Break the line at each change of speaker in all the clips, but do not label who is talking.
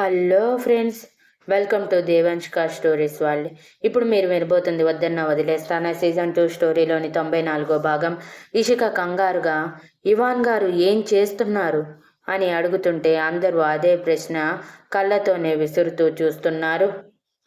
Hello friends welcome to దేవంష్క stories వాళ్ళు ఇప్పుడు మీరు వినబోతుంది వద్దన్న వదిలేస్తానా. సీజన్ టూ స్టోరీలోని తొంభై నాలుగో భాగం. ఇషిక కంగారుగా ఇవాన్ గారు ఏం చేస్తున్నారు? అని అడుగుతుంటే అందరూ అదే ప్రశ్న కళ్ళతోనే విసురుతూ చూస్తున్నారు.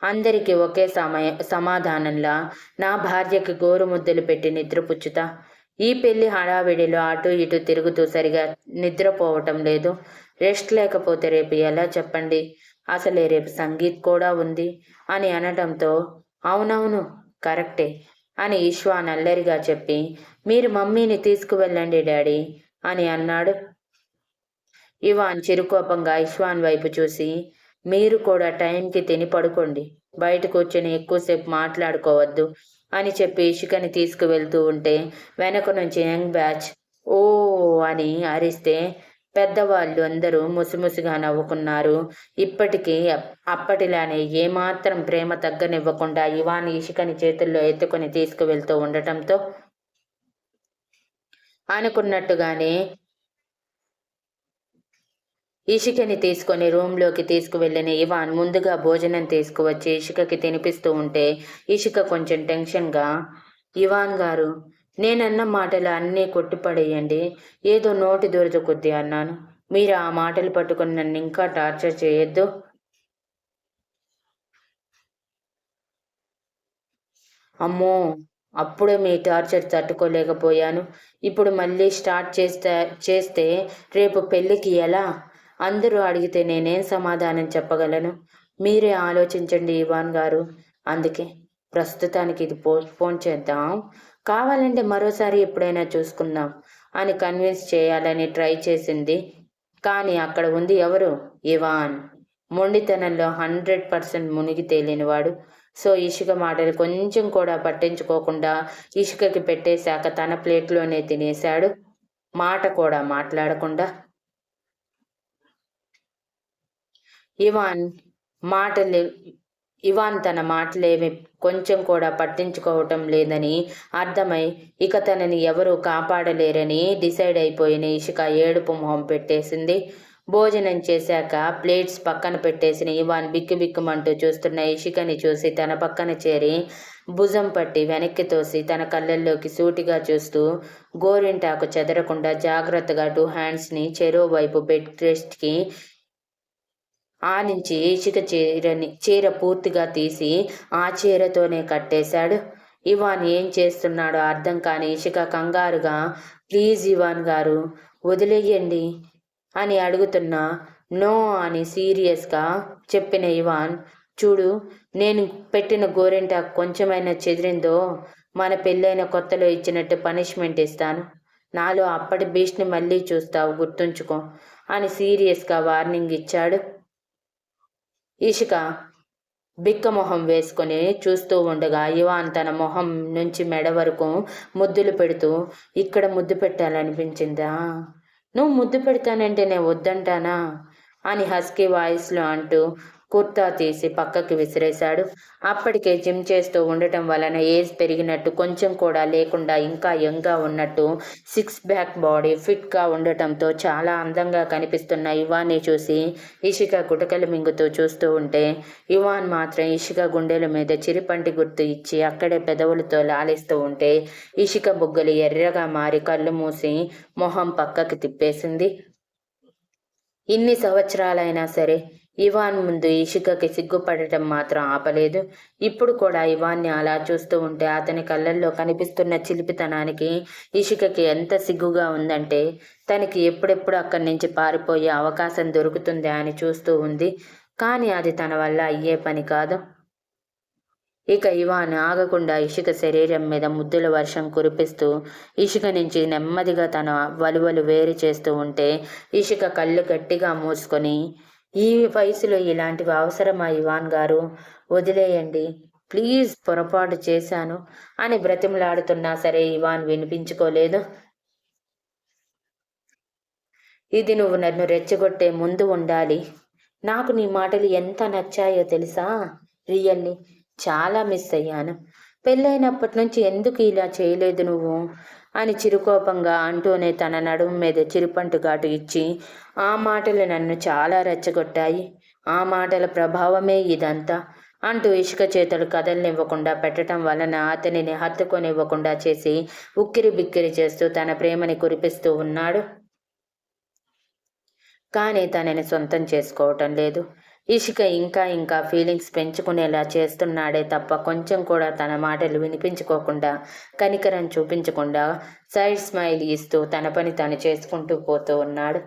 అందరికీ ఒకే సమయ సమాధానంలా నా భార్యకి గోరుముద్దలు పెట్టి నిద్రపుచ్చుతా. ఈ పెళ్ళి హడావిడిలో అటు ఇటు తిరుగుతూ సరిగా నిద్రపోవటం లేదు. రెస్ట్ లేకపోతే రేపు ఎలా చెప్పండి? అసలే రేపు సంగీత్ కూడా ఉంది అని అనటంతో అవునవును కరెక్టే అని ఈశ్వా అల్లరిగా చెప్పి మీరు మమ్మీని తీసుకువెళ్ళండి డాడీ అని అన్నాడు. ఇవాన్ చిరుకోపంగా ఇష్వాన్ వైపు చూసి మీరు కూడా టైంకి తిని పడుకోండి బయట కూర్చొని ఎక్కువసేపు మాట్లాడుకోవద్దు అని చెప్పి ఇషికని తీసుకువెళ్తూ ఉంటే వెనక నుంచి యంగ్ బ్యాచ్ ఓ అని అరిస్తే పెద్దవాళ్ళు అందరూ ముసిముసిగా నవ్వుకున్నారు. ఇప్పటికీ అప్పటిలానే ఏమాత్రం ప్రేమ తగ్గనివ్వకుండా ఇవాన్ ఇషికని చేతుల్లో ఎత్తుకొని తీసుకువెళ్తూ ఉండటంతో అనుకున్నట్టుగానే ఇషికని తీసుకొని రూమ్లోకి తీసుకువెళ్ళిన ఇవాన్ ముందుగా భోజనం తీసుకువచ్చి ఇషికకి తినిపిస్తూ ఉంటే ఇషిక కొంచెం టెన్షన్గా ఇవాన్ గారు నేనన్న మాటలు అన్నీ కొట్టిపడేయండి. ఏదో నోటి దొరద కొద్ది అన్నాను. మీరు ఆ మాటలు పట్టుకుని నన్ను ఇంకా టార్చర్ చేయొద్దు. అమ్మో అప్పుడే మీ టార్చర్ తట్టుకోలేకపోయాను. ఇప్పుడు మళ్ళీ స్టార్ట్ చేస్తే చేస్తే రేపు పెళ్ళికి ఎలా? అందరూ అడిగితే నేనేం సమాధానం చెప్పగలను? మీరే ఆలోచించండి ఇవాన్ గారు. అందుకే ప్రస్తుతానికి ఇది పోస్ట్పోన్ చేద్దాం. కావాలంటే మరోసారి ఎప్పుడైనా చూసుకుందాం అని కన్విన్స్ చేయాలని ట్రై చేసింది. కానీ అక్కడ ఉంది ఎవరు? ఇవాన్. మొండితనంలో హండ్రెడ్ పర్సెంట్ మునిగి తేలినవాడు. సో ఇసుక మాటలు కొంచెం కూడా పట్టించుకోకుండా ఇసుకకి పెట్టేశాక తన ప్లేట్లోనే తినేశాడు. మాట కూడా మాట్లాడకుండా. ఇవాన్ మాటలు ఇవాన్ తన మాటలేమి కొంచెం కూడా పట్టించుకోవటం లేదని అర్థమై ఇక తనని ఎవరూ కాపాడలేరని డిసైడ్ అయిపోయిన ఇషిక ఏడుపు మొహం పెట్టేసింది. భోజనం చేశాక ప్లేట్స్ పక్కన పెట్టేసిన ఇవాన్ బిక్కుబిక్కుమంటూ చూస్తున్న ఇషికని చూసి తన పక్కన చేరి భుజం పట్టి వెనక్కి తోసి తన కళ్ళల్లోకి సూటిగా చూస్తూ గోరింటాకు చెదరకుండా జాగ్రత్తగా టూ హ్యాండ్స్ని చెరో వైపు బెడ్ రెస్ట్కి ఆ నుంచి ఇషిక చీరని చీర పూర్తిగా తీసి ఆ చీరతోనే కట్టేశాడు. ఇవాన్ ఏం చేస్తున్నాడో అర్థం కాని ఇషిక కంగారుగా ప్లీజ్ ఇవాన్ గారు వదిలేయండి అని అడుగుతున్నా నో అని సీరియస్గా చెప్పిన ఇవాన్ చూడు నేను పెట్టిన గోరెంట కొంచెమైనా చెదిరిందో మన పెళ్ళైన కొత్తలో ఇచ్చినట్టు పనిష్మెంట్ ఇస్తాను. నాలో అప్పటి బీచ్ని మళ్ళీ చూస్తావు గుర్తుంచుకో అని సీరియస్గా వార్నింగ్ ఇచ్చాడు. ఇషిక బిక్క మొహం వేసుకొని చూస్తూ ఉండగా ఇవాన్ తన మొహం నుంచి మెడ వరకు ముద్దులు పెడుతూ ఇక్కడ ముద్దు పెట్టాలనిపించిందా? నువ్వు ముద్దు పెడతానంటే నేను వద్దంటానా? అని హస్కీ వాయిస్లో అంటూ కుర్తా తీసి పక్కకి విసిరేశాడు. అప్పటికే జిమ్ చేస్తూ ఉండటం వలన ఏజ్ పెరిగినట్టు కొంచెం కూడా లేకుండా ఇంకా యంగ్గా ఉన్నట్టు సిక్స్ బ్యాక్ బాడీ ఫిట్గా ఉండటంతో చాలా అందంగా కనిపిస్తున్న ఇవాన్ని చూసి ఇషిక గుటకలు మింగుతూ చూస్తూ ఉంటే ఇవాన్ మాత్రం ఇషిక గుండెల మీద చిరిపంటి గుర్తు ఇచ్చి అక్కడే పెదవులతో లాలిస్తూ ఉంటే ఇషిక బుగ్గలు ఎర్రగా మారి కళ్ళు మూసి మొహం పక్కకి తిప్పేసింది. ఇన్ని సంవత్సరాలైనా సరే ఇవాన్ ముందు ఇషికకి సిగ్గుపడటం మాత్రం ఆపలేదు. ఇప్పుడు కూడా ఇవాన్ని అలా చూస్తూ ఉంటే అతని కళ్ళల్లో కనిపిస్తున్న చిలిపితనానికి ఇషికకి ఎంత సిగ్గుగా ఉందంటే తనకి ఎప్పుడెప్పుడు అక్కడి నుంచి పారిపోయే అవకాశం దొరుకుతుందా అని చూస్తూ ఉంది. కానీ అది తన వల్ల అయ్యే పని కాదు. ఇక ఇవాన్ ఆగకుండా ఇషిక శరీరం మీద ముద్దుల వర్షం కురిపిస్తూ ఇషిక నుంచి నెమ్మదిగా తన వలువలు వేరు చేస్తూ ఉంటే ఇషిక కళ్ళు గట్టిగా మూసుకొని ఈ వయసులో ఇలాంటివి అవసరమా ఇవాన్ గారు? వదిలేయండి. ప్లీజ్ పొరపాటు చేశాను అని బ్రతిమలాడుతున్నా సరే ఇవాన్ వినిపించుకోలేదు. ఇది నువ్వు నన్ను రెచ్చగొట్టే ముందు ఉండాలి. నాకు నీ మాటలు ఎంత నచ్చాయో తెలుసా? రియల్లీ చాలా మిస్ అయ్యాను. పెళ్ళైనప్పటి నుంచి ఎందుకు ఇలా చేయలేదు నువ్వు? అని చిరుకోపంగా అంటూనే తన నడుము మీద చిరుపంటు ఘాటు ఇచ్చి ఆ మాటలు నన్ను చాలా రెచ్చగొట్టాయి. ఆ మాటల ప్రభావమే ఇదంతా అంటూ ఇసుక చేతులు కదలనివ్వకుండా పెట్టడం వలన అతనిని హత్తుకొనివ్వకుండా చేసి ఉక్కిరి బిక్కిరి చేస్తూ తన ప్రేమని కురిపిస్తూ ఉన్నాడు. కానీ తనని సొంతం చేసుకోవటం లేదు. ఇషిక ఇంకా ఇంకా ఫీలింగ్స్ పెంచుకునేలా చేస్తున్నాడే తప్ప కొంచెం కూడా తన మాటలు వినిపించుకోకుండా కనికరం చూపించకుండా సైడ్ స్మైల్ ఇస్తూ తన పని తను చేసుకుంటూ పోతూ ఉన్నాడు.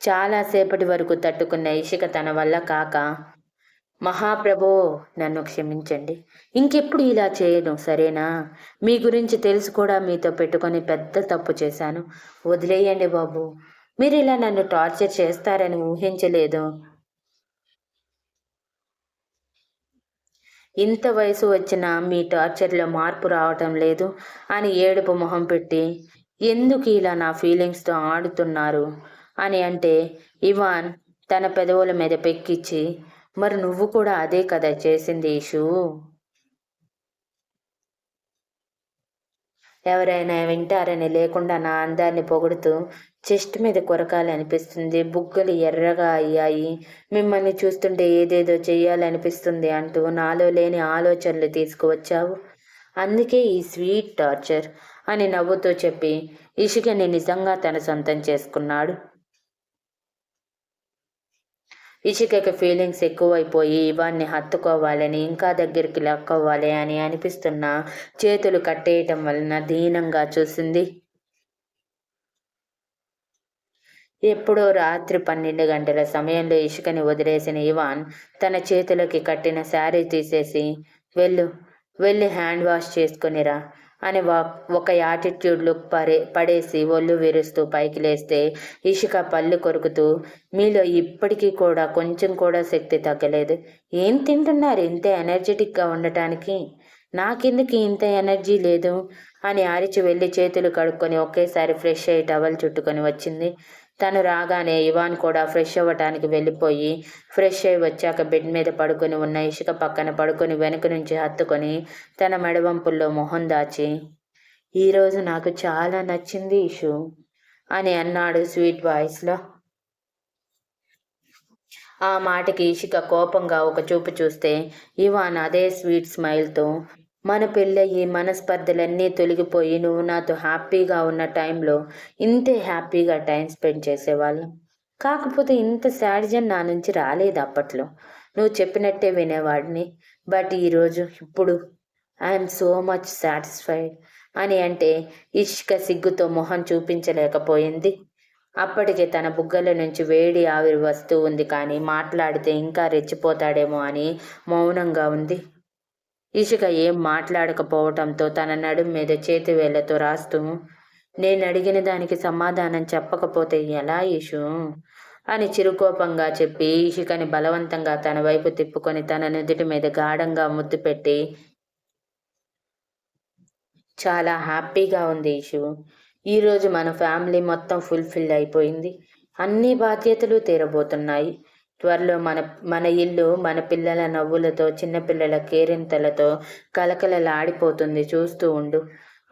చాలాసేపటి వరకు తట్టుకున్న ఇషిక తన వల్ల కాక మహాప్రభో నన్ను క్షమించండి. ఇంకెప్పుడు ఇలా చేయను సరేనా? మీ గురించి తెలుసు కూడా మీతో పెట్టుకొని పెద్ద తప్పు చేశాను. వదిలేయండి బాబు. మీరు ఇలా నన్ను టార్చర్ చేస్తారని ఊహించలేదు. ఇంత వయసు వచ్చినా మీ టార్చర్లో మార్పు రావటం లేదు అని ఏడుపు మొహం పెట్టి ఎందుకు ఇలా నా ఫీలింగ్స్తో ఆడుతున్నారు? అని అంటే ఇవాన్ తన పెదవుల మీద పెక్కిచ్చి మరి నువ్వు కూడా అదే కదా చేసింది ఇషు? ఎవరైనా వింటారని లేకుండా నా అందాన్ని పొగుడుతూ చెస్ట్ మీద కొరకాలనిపిస్తుంది బుగ్గలు ఎర్రగా అయ్యాయి. మిమ్మల్ని చూస్తుంటే ఏదేదో చెయ్యాలనిపిస్తుంది అంటూ నాలో లేని ఆలోచనలు తీసుకువచ్చావు. అందుకే ఈ స్వీట్ టార్చర్ అని నవ్వుతూ చెప్పి ఇషికని నిజంగా తన సొంతం చేసుకున్నాడు. ఇషికకి ఫీలింగ్స్ ఎక్కువైపోయి ఇవాన్ని హత్తుకోవాలని ఇంకా దగ్గరికి లాక్కోవాలి అని అనిపిస్తున్న చేతులు కట్టేయటం వలన దీనంగా చూసింది. ఎప్పుడో రాత్రి పన్నెండు గంటల సమయంలో ఇసుకని వదిలేసిన ఇవాన్ తన చేతులకి కట్టిన శారీ తీసేసి వెళ్ళు వెళ్ళి హ్యాండ్ వాష్ చేసుకునిరా అని ఒక యాటిట్యూడ్ లుక్ పడే పడేసి ఒళ్ళు విరుస్తూ పైకి లేస్తే ఇషిక పళ్ళు కొరుకుతూ మీలో ఇప్పటికీ కూడా కొంచెం కూడా శక్తి తగ్గలేదు. ఏం తింటున్నారు ఇంత ఎనర్జెటిక్గా ఉండటానికి? నాకెందుకు ఇంత ఎనర్జీ లేదు? అని అరిచి వెళ్ళి చేతులు కడుక్కొని ఒకేసారి ఫ్రెష్ అయ్యి టవల్ చుట్టుకొని వచ్చింది. తను రాగానే ఇవాన్ కూడా ఫ్రెష్ అవ్వటానికి వెళ్ళిపోయి ఫ్రెష్ అయి వచ్చాక బెడ్ మీద పడుకొని ఉన్న ఇసుక పక్కన పడుకొని వెనుక నుంచి హత్తుకొని తన మెడవంపుల్లో మొహం దాచి ఈరోజు నాకు చాలా నచ్చింది ఇషు అని అన్నాడు స్వీట్ వాయిస్లో. ఆ మాటకి ఇషిక కోపంగా ఒక చూపు చూస్తే ఇవాన్ అదే స్వీట్ స్మైల్తో మన పెళ్ళయ్యి మనస్పర్ధలన్నీ తొలగిపోయి నువ్వు నాతో హ్యాపీగా ఉన్న టైంలో ఇంతే హ్యాపీగా టైం స్పెండ్ చేసేవాళ్ళం. కాకపోతే ఇంత శాడిజన్ నా నుంచి రాలేదు అప్పట్లో. నువ్వు చెప్పినట్టే వినేవాడిని. బట్ ఈరోజు ఇప్పుడు ఐఎమ్ సో మచ్ సాటిస్ఫైడ్ అని అంటే ఇష్క సిగ్గుతో మొహం చూపించలేకపోయింది. అప్పటికే తన బుగ్గల నుంచి వేడి ఆవిరి వస్తూ ఉంది కానీ మాట్లాడితే ఇంకా రెచ్చిపోతాడేమో అని మౌనంగా ఉంది. ఇషిక ఏం మాట్లాడకపోవటంతో తన నడుం మీద చేతి వేళ్ళతో రాస్తూ నేను అడిగిన దానికి సమాధానం చెప్పకపోతే ఎలా ఇషు అని చిరుకోపంగా చెప్పి ఇషికని బలవంతంగా తన వైపు తిప్పుకొని తన నుదుటి మీద గాఢంగా ముద్దు పెట్టి చాలా హ్యాపీగా ఉంది ఇషు. ఈరోజు మన ఫ్యామిలీ మొత్తం ఫుల్ఫిల్ అయిపోయింది. అన్ని బాధ్యతలు తీరబోతున్నాయి. త్వరలో మన మన ఇల్లు మన పిల్లల నవ్వులతో చిన్నపిల్లల కేరింతలతో కలకలలాడిపోతుంది చూస్తూ ఉండు.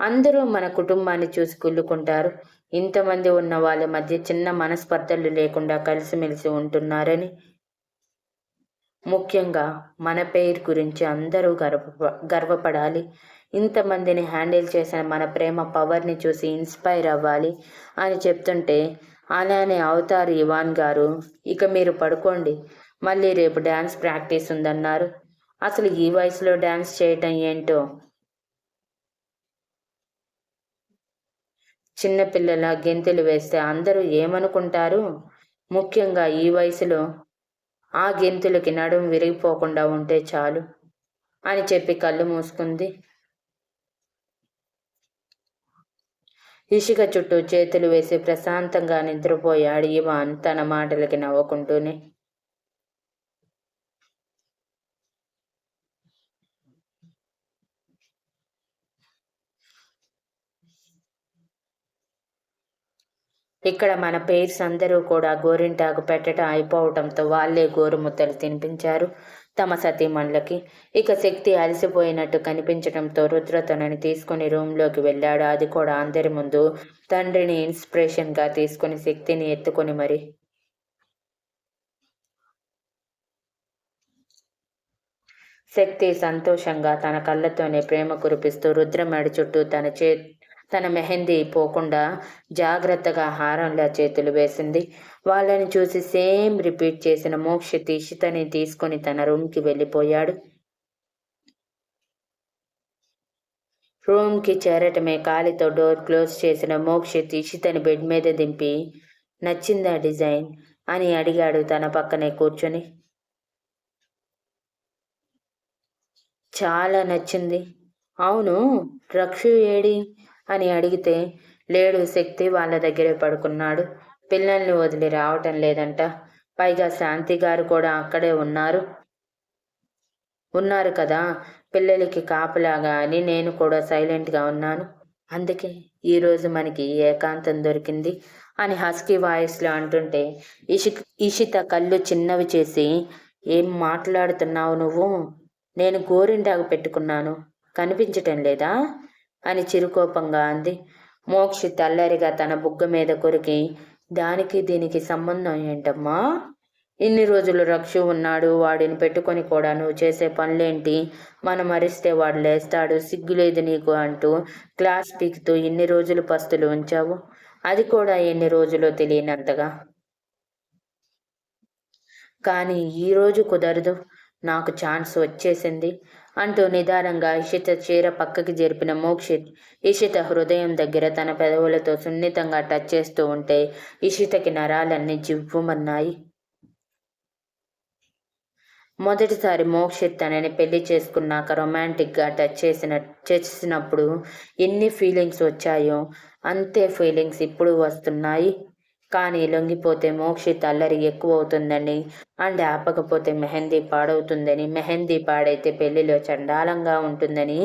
అందరూ మన కుటుంబాన్ని చూసి కుళ్ళుకుంటారు. ఇంతమంది ఉన్న వాళ్ళ మధ్య చిన్న మనస్పర్ధలు లేకుండా కలిసిమెలిసి ఉంటున్నారని. ముఖ్యంగా మన పేరు గురించి అందరూ గర్వ గర్వపడాలి. ఇంతమందిని హ్యాండిల్ చేసిన మన ప్రేమ పవర్ని చూసి ఇన్స్పైర్ అవ్వాలి అని చెప్తుంటే అలానే అవుతారు ఇవాన్ గారు. ఇక మీరు పడుకోండి. మళ్ళీ రేపు డ్యాన్స్ ప్రాక్టీస్ ఉందన్నారు. అసలు ఈ వయసులో డ్యాన్స్ చేయటం ఏంటో? చిన్నపిల్లల గెంతులు వేస్తే అందరూ ఏమనుకుంటారు? ముఖ్యంగా ఈ వయసులో ఆ గెంతులకి నడుము విరిగిపోకుండా ఉంటే చాలు అని చెప్పి కళ్ళు మూసుకుంది. ఇషిక చుట్టూ చేతులు వేసి ప్రశాంతంగా నిద్రపోయాడు ఇవాన్ తన మాటలకి నవ్వుకుంటూనే. ఇక్కడ మన పేర్స్ అందరూ కూడా గోరింటాకు పెట్టడం అయిపోవటంతో వాళ్ళే గోరుముద్దలు తినిపించారు. తమ సతీమణులకి ఇక శక్తి అలసిపోయినట్టు కనిపించడంతో రుద్ర తనని తీసుకుని రూమ్లోకి వెళ్ళాడు. అది కూడా అందరి ముందు తండ్రిని ఇన్స్పిరేషన్గా తీసుకుని శక్తిని ఎత్తుకొని మరి. శక్తి సంతోషంగా తన కళ్ళతోనే ప్రేమ కురిపిస్తూ రుద్రమడి చుట్టూ తన చే తన మెహందీ పోకుండా జాగ్రత్తగా హారంలా చేతులు వేసింది. వాళ్ళని చూసి సేమ్ రిపీట్ చేసిన మోక్ష తీషితని తీసుకొని తన రూమ్కి వెళ్ళిపోయాడు. రూమ్కి చేరటమే కాలితో డోర్ క్లోజ్ చేసిన మోక్షిత్ ఇషితని బెడ్ మీద దింపి నచ్చిందా డిజైన్? అని అడిగాడు తన పక్కనే కూర్చొని. చాలా నచ్చింది. అవును రక్షు ఏడి? అని అడిగితే లేడు శక్తి వాళ్ళ దగ్గరే పడుకున్నాడు. పిల్లల్ని వదిలి రావటం లేదంట. పైగా శాంతి గారు కూడా అక్కడే ఉన్నారు. ఉన్నారు కదా. పిల్లలకి కాపలాగా అని నేను కూడా సైలెంట్గా ఉన్నాను. అందుకే ఈరోజు మనకి ఏకాంతం దొరికింది అని హస్కీ వాయిస్లో అంటుంటే ఇషి ఇషిత కళ్ళు చిన్నవి చేసి ఏం మాట్లాడుతున్నావు నువ్వు? నేను గోరింటాకు పెట్టుకున్నాను. కనిపించటం లేదా? అని చిరుకోపంగా అంది. మోక్షి తల్లరిగా తన బుగ్గ మీద కొరికి దానికి దీనికి సంబంధం ఏంటమ్మా? ఇన్ని రోజులు రక్షు ఉన్నాడు వాడిని పెట్టుకొని కూడా నువ్వు చేసే పనులేంటి? మనం మరిస్తే వాడు లేస్తాడు సిగ్గులేదు నీకు అంటూ క్లాస్ పీకుతూ ఇన్ని రోజులు పస్తులు ఉంచావు. అది కూడా ఎన్ని రోజులు తెలియనంతగా. కానీ ఈరోజు కుదరదు. నాకు ఛాన్స్ వచ్చేసింది. అంటూ నిదానంగా ఇషిత చీర పక్కకి జరిపిన మోక్షిత్ ఇషిత హృదయం దగ్గర తన పెదవులతో సున్నితంగా టచ్ చేస్తూ ఉంటే ఇషితకి నరాలన్నీ జివ్వుమన్నాయి. మొదటిసారి మోక్షిత్ తనని పెళ్ళి చేసుకున్నాక రొమాంటిక్గా టచ్ చేసిన చేసినప్పుడు ఎన్ని ఫీలింగ్స్ వచ్చాయో అంతే ఫీలింగ్స్ ఇప్పుడు వస్తున్నాయి. కానీ లొంగిపోతే మోక్షిత్ అల్లరి ఎక్కువ అవుతుందని అండ్ ఆపకపోతే మెహందీ పాడవుతుందని మెహందీ పాడైతే పెళ్ళిలో చండాలంగా ఉంటుందని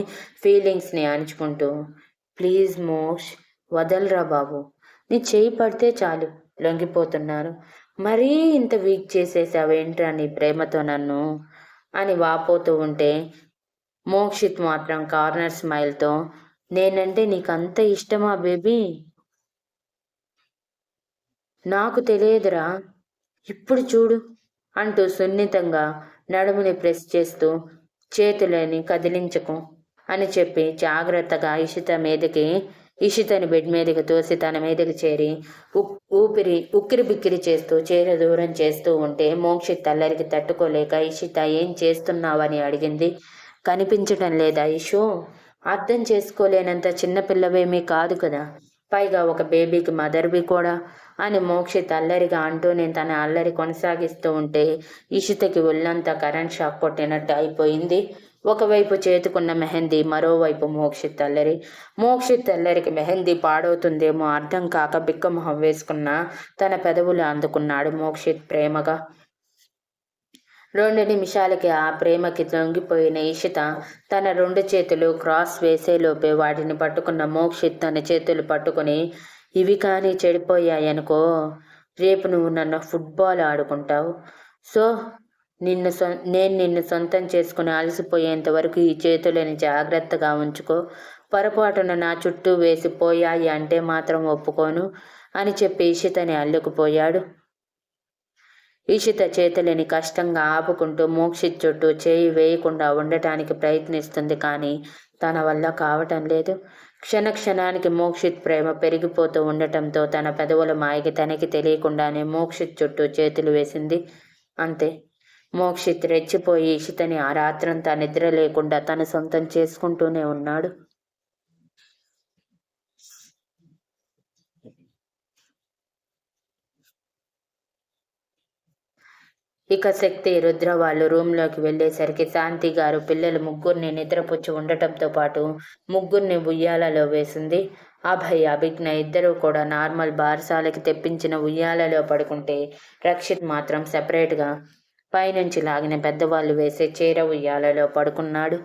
ఫీలింగ్స్ని అణుచుకుంటూ ప్లీజ్ మోక్ష్ వదలరా బాబు నీ చేయి పడితే చాలు లొంగిపోతున్నారు. మరీ ఇంత వీక్ చేసేసావేంట్రా నీ ప్రేమతో నన్ను? అని వాపోతూ ఉంటే మోక్షిత్ మాత్రం కార్నర్ స్మైల్తో నేనంటే నీకు అంత ఇష్టమా బేబీ? నాకు తెలియదురా. ఇప్పుడు చూడు అంటూ సున్నితంగా నడుముని ప్రెస్ చేస్తూ చేతులని కదిలించకు అని చెప్పి జాగ్రత్తగా ఇషిత మీదకి ఇషితని బెడ్ మీదకి తోసి తన మీదకి చేరి ఊపిరి ఉక్కిరి బిక్కిరి చేస్తూ చేర దూరం చేస్తూ ఉంటే మోక్షిత్ తల్లరికి తట్టుకోలేక ఇషిత ఏం చేస్తున్నావని అడిగింది. కనిపించటం లేదా ఇషు? అర్థం చేసుకోలేనంత చిన్నపిల్లవేమీ కాదు కదా. పైగా ఒక బేబీకి మదర్వి కూడా అని మోక్షిత్ అల్లరిగా అంటూ నేను తన అల్లరి కొనసాగిస్తూ ఉంటే ఇషితకి ఒళ్ళంతా కరెంట్ షాక్ కొట్టినట్టు అయిపోయింది. ఒకవైపు చేతుకున్న మెహందీ మరోవైపు మోక్షిత్ అల్లరి మోక్షిత్ అల్లరికి మెహందీ పాడవుతుందేమో అర్థం కాక బిక్కమొహం వేసుకున్న తన పెదవులు అందుకున్నాడు మోక్షిత్ ప్రేమగా. రెండు నిమిషాలకి ఆ ప్రేమకి తొంగిపోయిన ఇషిత తన రెండు చేతులు క్రాస్ వేసేలోపే వాటిని పట్టుకున్న మోక్షిత్ తన చేతులు పట్టుకుని ఇవి కానీ చెడిపోయాయనుకో రేపు నువ్వు నన్ను ఫుట్బాల్ ఆడుకుంటావు. సో నిన్ను సొ నేను నిన్ను సొంతం చేసుకుని అలసిపోయేంత వరకు ఈ చేతులని జాగ్రత్తగా ఉంచుకో. పొరపాటున నా చుట్టూ వేసిపోయాయి అంటే మాత్రం ఒప్పుకోను అని చెప్పి ఇషితని అల్లుకుపోయాడు. ఈషిత చేతులని కష్టంగా ఆపుకుంటూ మోక్షిత్ చుట్టూ చేయి వేయకుండా ఉండటానికి ప్రయత్నిస్తుంది కానీ తన వల్ల కావటం లేదు. క్షణ క్షణానికి మోక్షిత్ ప్రేమ పెరిగిపోతూ ఉండటంతో తన పెదవుల మాయకి తనకి తెలియకుండానే మోక్షిత్ చుట్టూ చేతులు వేసింది. అంతే. మోక్షిత్ రెచ్చిపోయి ఇషితని ఆ రాత్రంతా నిద్ర లేకుండా తన సొంతం చేసుకుంటూనే ఉన్నాడు. ఇక శక్తి రుద్ర వాళ్ళు రూమ్లోకి వెళ్ళేసరికి శాంతి గారు పిల్లలు ముగ్గురిని నిద్రపుచ్చి ఉండటంతో పాటు ముగ్గురిని ఉయ్యాలలో వేసింది. అభయ్ అభిజ్ఞ ఇద్దరూ కూడా నార్మల్ బారసాలకి తెప్పించిన ఉయ్యాలలో పడుకుంటే రక్షిత్ మాత్రం సెపరేట్గా పైనుంచి లాగిన పెద్దవాళ్ళు వేసే చీర ఉయ్యాలలో పడుకున్నాడు.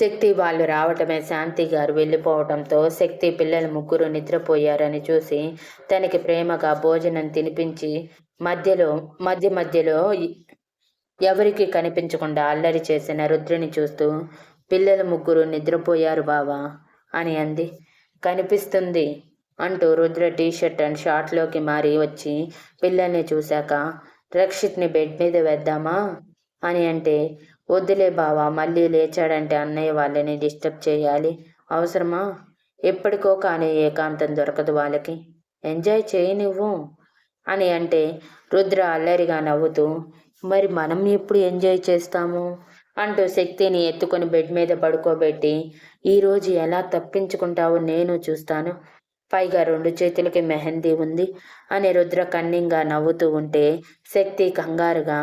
శక్తి వాళ్ళు రావటమే శాంతి గారు వెళ్ళిపోవడంతో శక్తి పిల్లలు ముగ్గురు నిద్రపోయారని చూసి తనకి ప్రేమగా భోజనం తినిపించి మధ్యలో మధ్య మధ్యలో ఎవరికి కనిపించకుండా అల్లరి చేసిన రుద్రుని చూస్తూ పిల్లలు ముగ్గురు నిద్రపోయారు బావా అని అంది. కనిపిస్తుంది అంటూ రుద్ర టీషర్ట్ అండ్ షార్ట్లోకి మారి వచ్చి పిల్లల్ని చూశాక రక్షిత్ని బెడ్ మీద వేద్దామా అని అంటే వద్దులే బావా మళ్ళీ లేచాడంటే అన్నయ్య వాళ్ళని డిస్టర్బ్ చేయాలి. అవసరమా? ఎప్పటికో కానీ ఏకాంతం దొరకదు వాళ్ళకి. ఎంజాయ్ చేయి నువ్వు అని అంటే రుద్ర అల్లరిగా నవ్వుతూ మరి మనం ఎప్పుడు ఎంజాయ్ చేస్తాము? అంటూ శక్తిని ఎత్తుకొని బెడ్ మీద పడుకోబెట్టి ఈరోజు ఎలా తప్పించుకుంటావో నేను చూస్తాను. పైగా రెండు చేతులకి మెహందీ ఉంది అని రుద్ర కన్నింగా నవ్వుతూ ఉంటే శక్తి కంగారుగా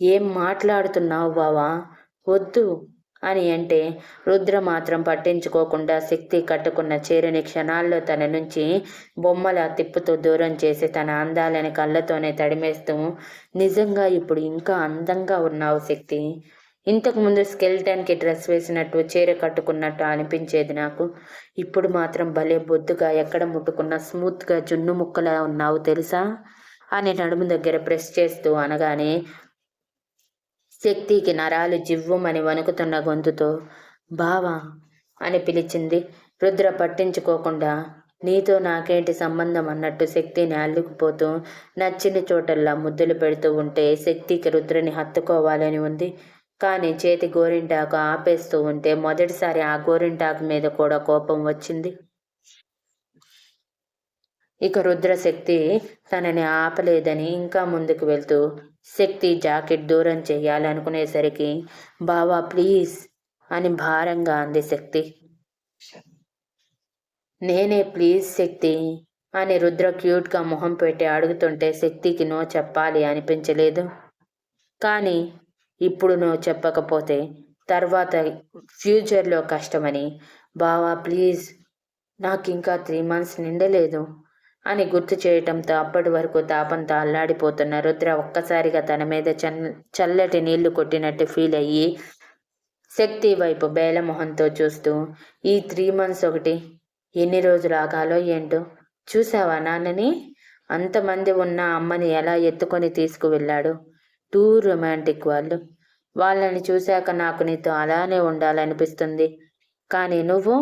ఏం మాట్లాడుతున్నావు బావా? వద్దు అని అంటే రుద్ర మాత్రం పట్టించుకోకుండా శక్తి కట్టుకున్న చీరని క్షణాల్లో తన నుంచి బొమ్మల తిప్పుతూ దూరం చేసి తన అందాలని కళ్ళతోనే తడిమేస్తూ నిజంగా ఇప్పుడు ఇంకా అందంగా ఉన్నావు శక్తి. ఇంతకుముందు స్కెల్టన్కి డ్రెస్ వేసినట్టు చీర కట్టుకున్నట్టు అనిపించేది నాకు. ఇప్పుడు మాత్రం భలే బొద్దుగా ఎక్కడ ముట్టుకున్న స్మూత్గా జున్ను ముక్కలా ఉన్నావు తెలుసా? అని నడుము దగ్గర ప్రెస్ చేస్తూ అనగానే శక్తికి నరాలు జివ్వుమని వణుకుతున్న గొంతుతో బావా అని పిలిచింది. రుద్ర పట్టించుకోకుండా నీతో నాకేంటి సంబంధం అన్నట్టు శక్తిని అల్లుకుపోతూ నచ్చిన చోటల్లా ముద్దులు పెడుతూ ఉంటే శక్తికి రుద్రని హత్తుకోవాలని ఉంది. కానీ చేతి గోరింటాకు ఆపేస్తూ ఉంటే మొదటిసారి ఆ గోరింటాకు మీద కూడా కోపం వచ్చింది. ఇక రుద్రశక్తి తనని ఆపలేదని ఇంకా ముందుకు వెళ్తూ శక్తి జాకెట్ దూరం చేయాలనుకునేసరికి బావా ప్లీజ్ అని భారంగా అంది శక్తి. నేనే ప్లీజ్ శక్తి అని రుద్ర క్యూట్గా మొహం పెట్టి అడుగుతుంటే శక్తికి నో చెప్పాలి అనిపించలేదు. కానీ ఇప్పుడు నో చెప్పకపోతే తర్వాత ఫ్యూచర్లో కష్టమని బావా ప్లీజ్ నాకు ఇంకా త్రీ మంత్స్ నిండలేదు. అని గుర్తు చేయటంతో అప్పటి వరకు తాపంతో అల్లాడిపోతున్న రుద్ర ఒక్కసారిగా తన మీద చల్లటి నీళ్ళు కొట్టినట్టు ఫీల్ అయ్యి శక్తి వైపు బేలమొహంతో చూస్తూ ఈ త్రీ మంత్స్ ఒకటి ఎన్ని రోజులు ఆగాలో ఏంటో? చూసావా నాన్నని? అంతమంది ఉన్న అమ్మని ఎలా ఎత్తుకొని తీసుకువెళ్ళాడు? టూ రొమాంటిక్ వాళ్ళు. వాళ్ళని చూశాక నాకు నీతో అలానే ఉండాలనిపిస్తుంది. కానీ నువ్వు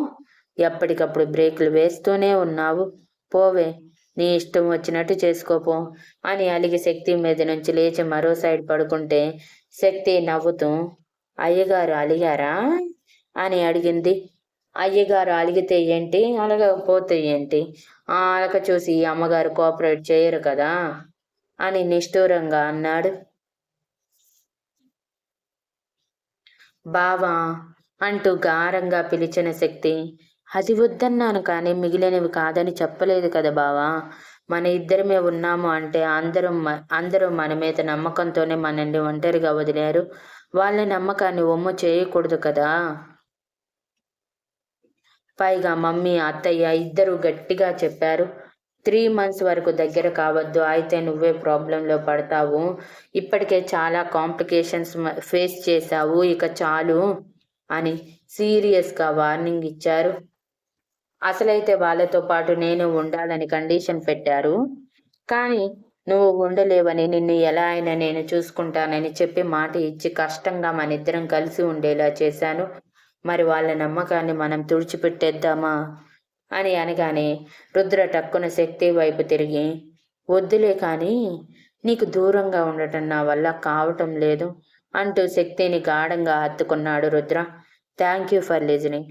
ఎప్పటికప్పుడు బ్రేకులు వేస్తూనే ఉన్నావు. పోవే. నీ ఇష్టం వచ్చినట్టు చేసుకోపో అని అలిగి శక్తి మీద నుంచి లేచి మరో సైడ్ పడుకుంటే శక్తి నవ్వుతూ అయ్యగారు అలిగారా? అని అడిగింది. అయ్యగారు అలిగితే ఏంటి? అలగకపోతే ఏంటి? ఆ అలక చూసి అమ్మగారు కోఆపరేట్ చేయరు కదా? అని నిష్ఠూరంగా అన్నాడు. బావా అంటూ గారంగా పిలిచిన శక్తి అది వద్దన్నాను కానీ మిగిలినవి కాదని చెప్పలేదు కదా బావా. మన ఇద్దరమే ఉన్నాము అంటే అందరం అందరూ మన మీద నమ్మకంతోనే మనల్ని ఒంటరిగా వదిలేరు. వాళ్ళ నమ్మకాన్ని ఒమ్ము చేయకూడదు కదా. పైగా మమ్మీ అత్తయ్య ఇద్దరు గట్టిగా చెప్పారు. త్రీ మంత్స్ వరకు దగ్గర కావద్దు అయితే నువ్వే ప్రాబ్లంలో పడతావు. ఇప్పటికే చాలా కాంప్లికేషన్స్ ఫేస్ చేశావు ఇక చాలు అని సీరియస్గా వార్నింగ్ ఇచ్చారు. అసలైతే వాళ్ళతో పాటు నేను ఉండాలని కండిషన్ పెట్టారు. కానీ నువ్వు ఉండలేవని నిన్ను ఎలా అయినా నేను చూసుకుంటానని చెప్పి మాట ఇచ్చి కష్టంగా మన ఇద్దరం కలిసి ఉండేలా చేశాను. మరి వాళ్ళ నమ్మకాన్ని మనం తుడిచిపెట్టేద్దామా? అని అనగానే రుద్ర టక్కున శక్తి వైపు తిరిగి వద్దులే కానీ నీకు దూరంగా ఉండటం నా వల్ల కావటం లేదు అంటూ శక్తిని గాఢంగా హత్తుకున్నాడు Rudra. Thank you for listening